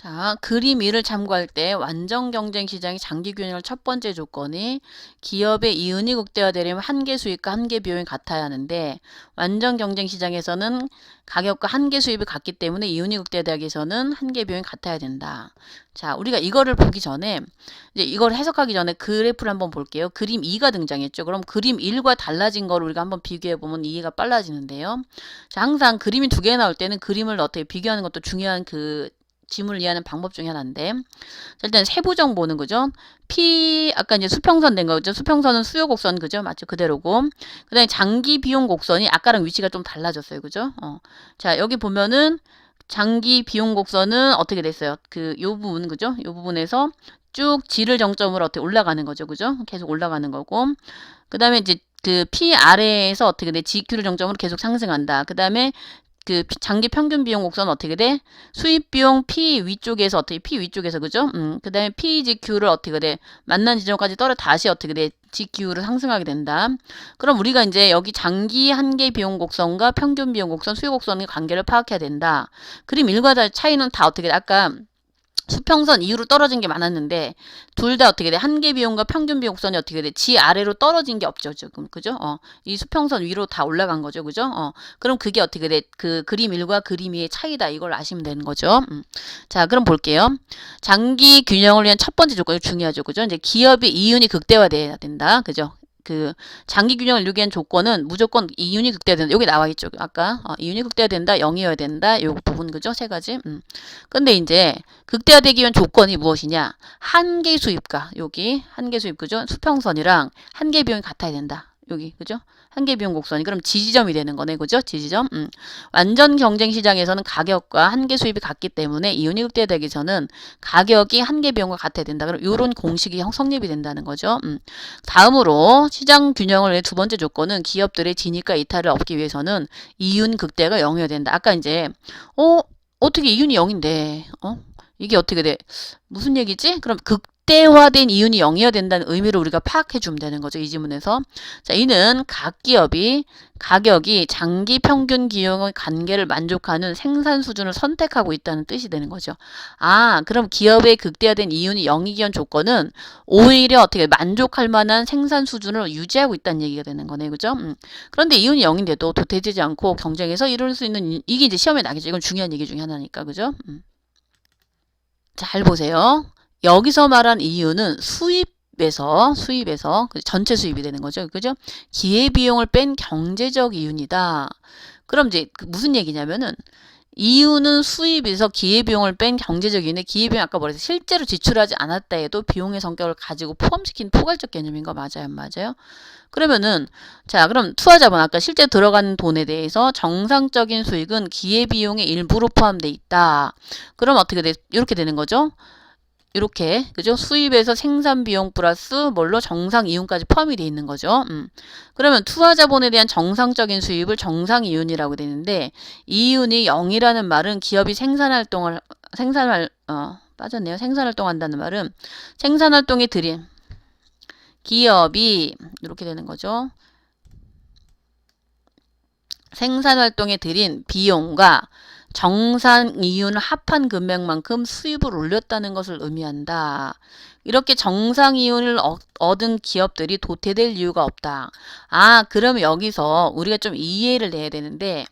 자, 그림 2를 참고할 때 완전 경쟁 시장의 장기 균형을 첫 번째 조건이 기업의 이윤이 극대화되려면 한계 수익과 한계 비용이 같아야 하는데 완전 경쟁 시장에서는 가격과 한계 수입이 같기 때문에 이윤이 극대화되기 위해서는 한계 비용이 같아야 된다. 자, 우리가 이거를 보기 전에 이제 이걸 해석하기 전에 그래프를 한번 볼게요. 그림 2가 등장했죠. 그럼 그림 1과 달라진 거를 우리가 한번 비교해 보면 이해가 빨라지는데요. 자, 항상 그림이 두 개 나올 때는 그림을 어떻게 비교하는 것도 중요한 그 지문을 이해하는 방법 중에 하나인데 자, 일단 세부정 보는 거죠. P 아까 이제 수평선 된 거죠. 수평선은 수요 곡선 그죠? 맞죠? 그대로고. 그다음에 장기 비용 곡선이 아까랑 위치가 좀 달라졌어요. 그죠? 어. 자, 여기 보면은 장기 비용 곡선은 어떻게 됐어요? 그 요 부분 그죠? 요 부분에서 쭉 G를 정점으로 어떻게 올라가는 거죠. 그죠? 계속 올라가는 거고. 그다음에 이제 그 P 아래에서 어떻게 돼? GQ를 정점으로 계속 상승한다. 그 다음에 그 장기 평균 비용 곡선은 어떻게 돼? 수입 비용 P 위쪽에서 어떻게 P 위쪽에서 그죠? 음, 그다음에 PGQ를 어떻게 돼? 만난 지점까지 떨어 다시 어떻게 돼? GQ를 상승하게 된다. 그럼 우리가 이제 여기 장기 한계 비용 곡선과 평균 비용 곡선, 수요 곡선의 관계를 파악해야 된다. 그림 일과 다 차이는 다 어떻게 돼? 아까 수평선 이후로 떨어진 게 많았는데 둘 다 어떻게 돼? 한계 비용과 평균 비용 선이 어떻게 돼? 지 아래로 떨어진 게 없죠, 지금. 그죠? 어. 이 수평선 위로 다 올라간 거죠. 그죠? 어. 그럼 그게 어떻게 돼? 그 그림 1과 그림 2의 차이다. 이걸 아시면 되는 거죠. 음. 자, 그럼 볼게요. 장기 균형을 위한 첫 번째 조건이 중요하죠. 그죠? 이제 기업의 이윤이 극대화돼야 된다. 그죠? 그 장기 균형을 이루기 위한 조건은 무조건 이윤이 극대화된다. 여기 나와 있죠. 아까 어, 이윤이 극대화된다, 0이어야 된다. 요 부분 그죠? 세 가지. 음. 근데 이제 극대화되기 위한 조건이 무엇이냐? 한계 수입가 여기 한계 수입 그죠? 수평선이랑 한계 비용이 같아야 된다. 여기 그죠? 한계 비용 곡선이 그럼 지지점이 되는 거네 그죠? 지지점. 음. 완전 경쟁 시장에서는 가격과 한계 수입이 같기 때문에 이윤이 극대화되기 전은 가격이 한계 비용과 같아야 된다. 그럼 이런 공식이 성립이 된다는 거죠. 음. 다음으로 시장 균형을 위해 두 번째 조건은 기업들의 진입과 이탈을 얻기 위해서는 이윤 극대가 0이어야 된다. 아까 이제 어 어떻게 이윤이 0인데 어 이게 어떻게 돼? 무슨 얘기지? 그럼 극 대화된 이윤이 0이어야 된다는 의미로 우리가 파악해 주면 되는 거죠. 이 지문에서. 자, 이는 각 기업이 가격이 장기 평균 기용의 관계를 만족하는 생산 수준을 선택하고 있다는 뜻이 되는 거죠. 아, 그럼 기업의 극대화된 이윤이 0이기 위한 조건은 오히려 어떻게 만족할 만한 생산 수준을 유지하고 있다는 얘기가 되는 거네. 그죠? 음. 그런데 이윤이 0인데도 도태되지 않고 경쟁에서 이룰 수 있는 이게 이제 시험에 나겠죠. 이건 중요한 얘기 중에 하나니까. 그죠? 음. 잘 보세요. 여기서 말한 이유는 수입에서 수입에서 그 전체 수입이 되는 거죠. 그죠? 기회 비용을 뺀 경제적 이윤이다. 그럼 이제 그 무슨 얘기냐면은 이유는 수입에서 기회비용을 뺀 경제적 이윤의 기회비용 아까 뭐랬어 실제로 지출하지 않았다 해도 비용의 성격을 가지고 포함시킨 포괄적 개념인 거 맞아요 안 맞아요? 그러면은 자 그럼 투하자본 아까 실제 들어가는 돈에 대해서 정상적인 수익은 기회비용의 일부로 포함돼 있다 그럼 어떻게 돼 이렇게 되는 거죠? 이렇게 그죠? 수입에서 생산 비용 플러스 뭘로 정상 이윤까지 포함이 돼 있는 거죠. 음. 그러면 투하 자본에 대한 정상적인 수입을 정상 이윤이라고 되는데 이윤이 0이라는 말은 기업이 생산 활동을 생산할 어 빠졌네요. 생산 활동한다는 말은 생산 활동에 들인 기업이 이렇게 되는 거죠. 생산 활동에 들인 비용과 정상 이윤을 합한 금액만큼 수입을 올렸다는 것을 의미한다. 이렇게 정상 이윤을 얻은 기업들이 도태될 이유가 없다. 아, 그러면 여기서 우리가 좀 이해를 내야 되는데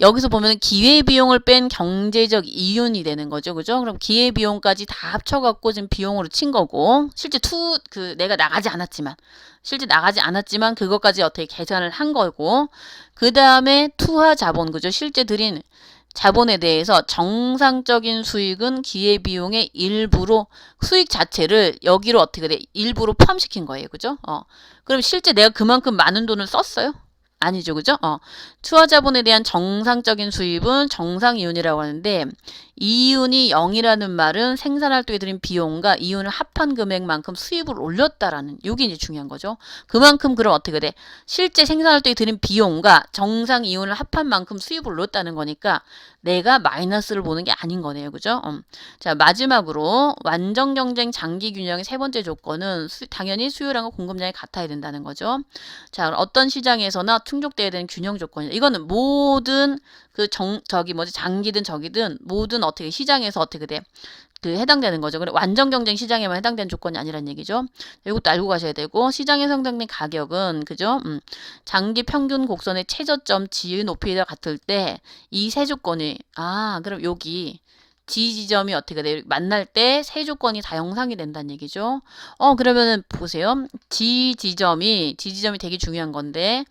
여기서 보면 기회비용을 뺀 경제적 이윤이 되는 거죠. 그죠? 그럼 기회비용까지 다 합쳐갖고 지금 비용으로 친 거고, 실제 투, 그, 내가 나가지 않았지만, 실제 나가지 않았지만 그것까지 어떻게 계산을 한 거고, 그 다음에 투하 자본, 그죠? 실제 들인 자본에 대해서 정상적인 수익은 기회비용의 일부로 수익 자체를 여기로 어떻게 돼? 일부로 포함시킨 거예요. 그죠? 어. 그럼 실제 내가 그만큼 많은 돈을 썼어요? 아니죠. 그죠? 어. 투하 자본에 대한 정상적인 수입은 정상 이윤이라고 하는데 이윤이 0이라는 말은 생산 활동에 들인 비용과 이윤을 합한 금액만큼 수입을 올렸다라는 이게 이제 중요한 거죠. 그만큼 그럼 어떻게 돼? 실제 생산 활동에 들인 비용과 정상 이윤을 합한 만큼 수입을 올렸다는 거니까 내가 마이너스를 보는 게 아닌 거네요. 그죠? 음. 자, 마지막으로 완전 경쟁 장기 균형의 세 번째 조건은 수- 당연히 수요량과 공급량이 같아야 된다는 거죠. 자, 어떤 시장에서나 충족돼야 되는 균형 조건이다. 이거는 모든 그 정, 저기 뭐지 장기든 저기든 모든 어떻게 시장에서 어떻게 돼? 그 해당되는 거죠. 그래 완전 경쟁 시장에만 해당되는 조건이 아니란 얘기죠. 이것도 알고 가셔야 되고 시장에 상당된 가격은 그죠? 음, 장기 평균 곡선의 최저점 지의 높이가 같을 때 이 세 조건이 아 그럼 여기 G 지점이 어떻게 돼요? 만날 때 세 조건이 다 형상이 된다는 얘기죠. 어 그러면은 보세요. G 지점이 G 지점이 되게 중요한 건데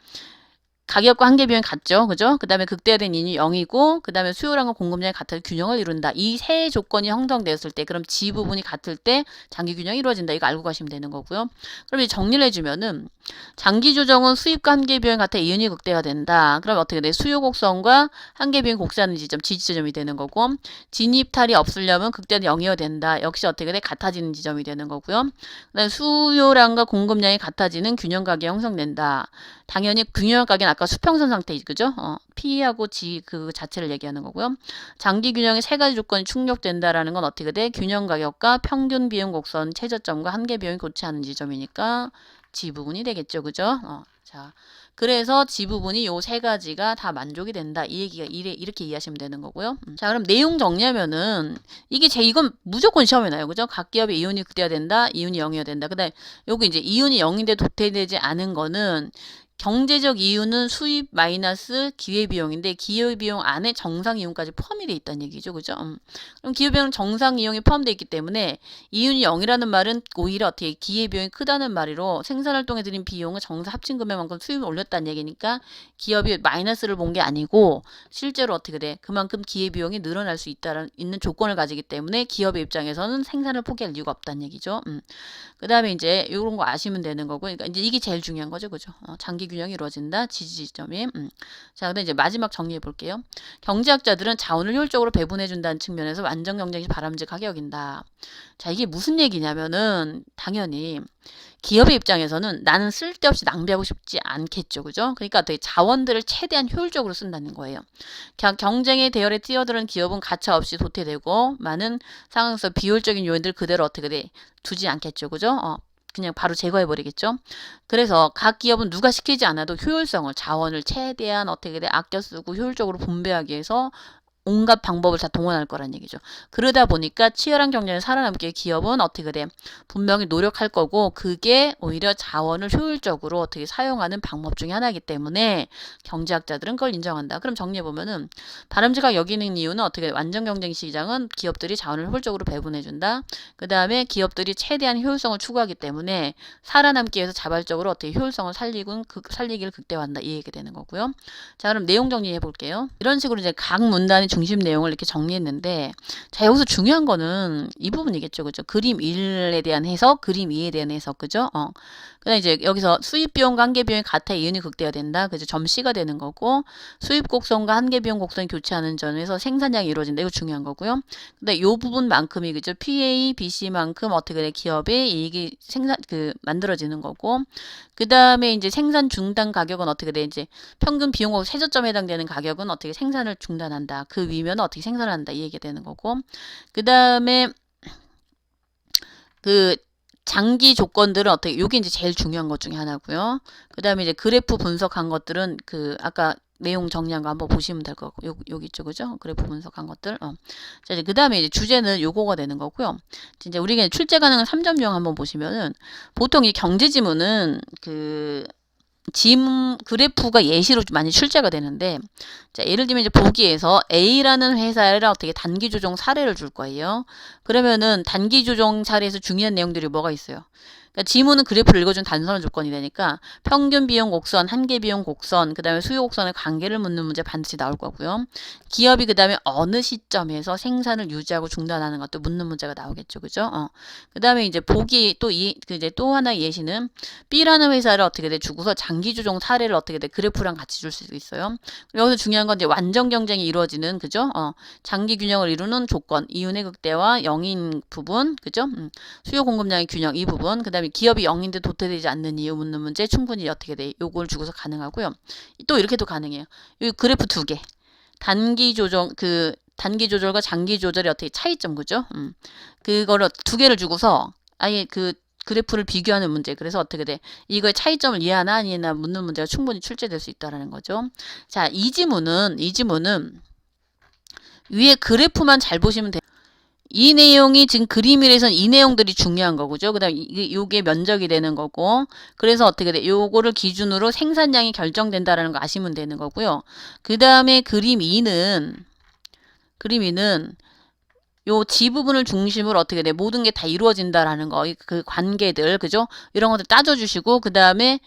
가격과 한계 비용이 같죠. 그죠? 그 다음에 극대화된 인이 0이고, 그 다음에 수요량과 공급량이 같아서 균형을 이룬다. 이 세 조건이 형성되었을 때, 그럼 G 부분이 같을 때 장기 균형이 이루어진다. 이거 알고 가시면 되는 거고요. 그럼 이제 정리를 해주면은, 장기 조정은 수입과 한계 비용이 같아 이윤이 극대화된다. 그럼 어떻게 돼? 수요 곡선과 한계 비용 곡선하는 지점, G 지점이 되는 거고, 진입탈이 없으려면 극대화된 0이어야 된다. 역시 어떻게 돼? 같아지는 지점이 되는 거고요. 그 다음에 수요량과 공급량이 같아지는 균형 가격이 형성된다. 당연히 균형 가격은 아까 수평선 상태 그죠? 어, P하고 G 그 자체를 얘기하는 거고요. 장기 균형의 세 가지 조건이 충족된다라는 건 어떻게 돼? 균형 가격과 평균 비용 곡선 최저점과 한계 비용이 고치하는 지점이니까 G 부분이 되겠죠, 그죠? 어, 자, 그래서 G 부분이 요 세 가지가 다 만족이 된다. 이 얘기가 이래, 이렇게 이해하시면 되는 거고요. 음. 자, 그럼 내용 정리하면은 이게 제 이건 무조건 시험에 나요, 그죠? 각 기업의 이윤이 극대화 된다, 이윤이 0이어야 된다. 그다음 여기 이제 이윤이 0인데 도태되지 않은 거는 경제적 이유는 수입 마이너스 기회비용인데 기회비용 안에 정상 이윤까지 포함이 돼 있다는 얘기죠. 그죠? 음. 그럼 기회비용은 정상 이용이 포함되어 있기 때문에 이윤이 0이라는 말은 오히려 어떻게 기회비용이 크다는 말이로 생산활동에 들인 비용을 정상 합친 금액만큼 수입을 올렸다는 얘기니까 기업이 마이너스를 본 게 아니고 실제로 어떻게 돼? 그만큼 기회비용이 늘어날 수 있다는 있는 조건을 가지기 때문에 기업의 입장에서는 생산을 포기할 이유가 없다는 얘기죠. 음. 그 다음에 이제 이런 거 아시면 되는 거고, 그러니까 이제 이게 제일 중요한 거죠, 그죠? 어, 장기 균형이 이루어진다, 지지점이. 음. 자, 근데 이제 마지막 정리해 볼게요. 경제학자들은 자원을 효율적으로 배분해 준다는 측면에서 완전 경쟁이 바람직하게 여긴다. 자, 이게 무슨 얘기냐면은 당연히 기업의 입장에서는 나는 쓸데없이 낭비하고 싶지 않겠죠, 그죠? 그러니까 되게 자원들을 최대한 효율적으로 쓴다는 거예요. 경- 경쟁의 대열에 뛰어드는 기업은 가차 없이 도태되고 많은 상황에서 비효율적인 요인들 그대로 어떻게 돼 두지 않겠죠, 그죠? 어, 그냥 바로 제거해 버리겠죠. 그래서 각 기업은 누가 시키지 않아도 효율성을 자원을 최대한 어떻게 돼 아껴 쓰고 효율적으로 분배하기 위해서 온갖 방법을 다 동원할 거란 얘기죠. 그러다 보니까 치열한 경쟁에 살아남기 위해 기업은 어떻게 돼? 분명히 노력할 거고 그게 오히려 자원을 효율적으로 어떻게 사용하는 방법 중에 하나이기 때문에 경제학자들은 그걸 인정한다. 그럼 정리해 보면은 바람직하게 여기는 이유는 어떻게 돼? 완전 경쟁 시장은 기업들이 자원을 효율적으로 배분해 준다. 그다음에 기업들이 최대한 효율성을 추구하기 때문에 살아남기 위해서 자발적으로 어떻게 효율성을 살리고 극, 살리기를 극대화한다. 이 얘기 되는 거고요. 자, 그럼 내용 정리해 볼게요. 이런 식으로 이제 각 문단의 중심 내용을 이렇게 정리했는데 자, 여기서 중요한 거는 이 부분이겠죠. 그죠? 그림 1에 대한 해석, 그림 2에 대한 해석. 그죠? 어. 그다음 이제 여기서 수입 비용과 한계 비용이 같아 이윤이 극대화된다. 그죠? 점 C가 되는 거고 수입 곡선과 한계 비용 곡선이 교체하는 점에서 생산량이 이루어진다. 이거 중요한 거고요. 근데 요 부분만큼이 그죠? PA, BC만큼 어떻게 돼? 기업의 이익이 생산 그 만들어지는 거고 그다음에 이제 생산 중단 가격은 어떻게 돼? 이제 평균 비용하고 최저점에 해당되는 가격은 어떻게 생산을 중단한다. 그 위면 어떻게 생산을 한다. 이 얘기가 되는 거고. 그 다음에 그 장기 조건들은 어떻게 요게 이제 제일 중요한 것 중에 하나고요. 그 다음에 이제 그래프 분석한 것들은 그 아까 내용 정리한 거 한번 보시면 될 거고 요 여기 있죠 그죠 그래프 분석한 것들 어. 자 이제 그 다음에 이제 주제는 요거가 되는 거고요 이제 우리가 출제 가능한 3.0 한번 보시면은 보통 이 경제 지문은 그 짐 그래프가 예시로 많이 출제가 되는데 자 예를 들면 이제 보기에서 A라는 회사를 어떻게 단기 조정 사례를 줄 거예요. 그러면은 단기 조정 사례에서 중요한 내용들이 뭐가 있어요? 그러니까 지문은 그래프를 읽어준 단순한 조건이 되니까 평균 비용 곡선, 한계 비용 곡선, 그 다음에 수요 곡선의 관계를 묻는 문제 반드시 나올 거고요. 기업이 그 다음에 어느 시점에서 생산을 유지하고 중단하는 것도 묻는 문제가 나오겠죠, 그죠? 어. 그 다음에 이제 보기 또 이, 그 이제 또 하나의 예시는 B라는 회사를 어떻게 돼 주고서 장기 조정 사례를 어떻게 돼 그래프랑 같이 줄수 있어요. 여기서 중요한 건 이제 완전 경쟁이 이루어지는 그죠? 어. 장기 균형을 이루는 조건, 이윤의 극대화, 영인 부분, 그죠? 음. 수요 공급량의 균형 이 부분, 그 다음에 기업이 영인데 도태되지 않는 이유 묻는 문제 충분히 어떻게 돼? 요걸 주고서 가능하고요. 또 이렇게도 가능해요. 이 그래프 두 개. 단기 조정 그 단기 조절과 장기 조절의 어떻게 차이점 그죠? 음. 그거를 두 개를 주고서 아예 그 그래프를 비교하는 문제. 그래서 어떻게 돼? 이거의 차이점을 이해하나 아니나 묻는 문제가 충분히 출제될 수 있다라는 거죠. 자, 이 지문은 이 지문은 위에 그래프만 잘 보시면 돼요. 이 내용이 지금 그림이라서 이 내용들이 중요한 거고죠. 그 다음 이게 요게 면적이 되는 거고. 그래서 어떻게 돼? 요거를 기준으로 생산량이 결정된다라는 거 아시면 되는 거고요. 그 다음에 그림 2는 그림 2는 요 지 부분을 중심으로 어떻게 돼? 모든 게 다 이루어진다라는 거, 이- 그 관계들, 그죠? 이런 것들 따져주시고, 그 다음에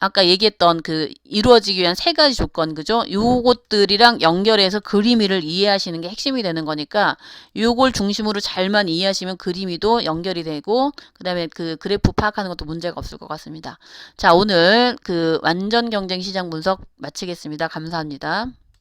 아까 얘기했던 그 이루어지기 위한 세 가지 조건, 그죠? 요것들이랑 연결해서 그림이를 이해하시는 게 핵심이 되는 거니까, 요걸 중심으로 잘만 이해하시면 그림이도 연결이 되고, 그 다음에 그 그래프 파악하는 것도 문제가 없을 것 같습니다. 자, 오늘 그 완전 경쟁 시장 분석 마치겠습니다. 감사합니다.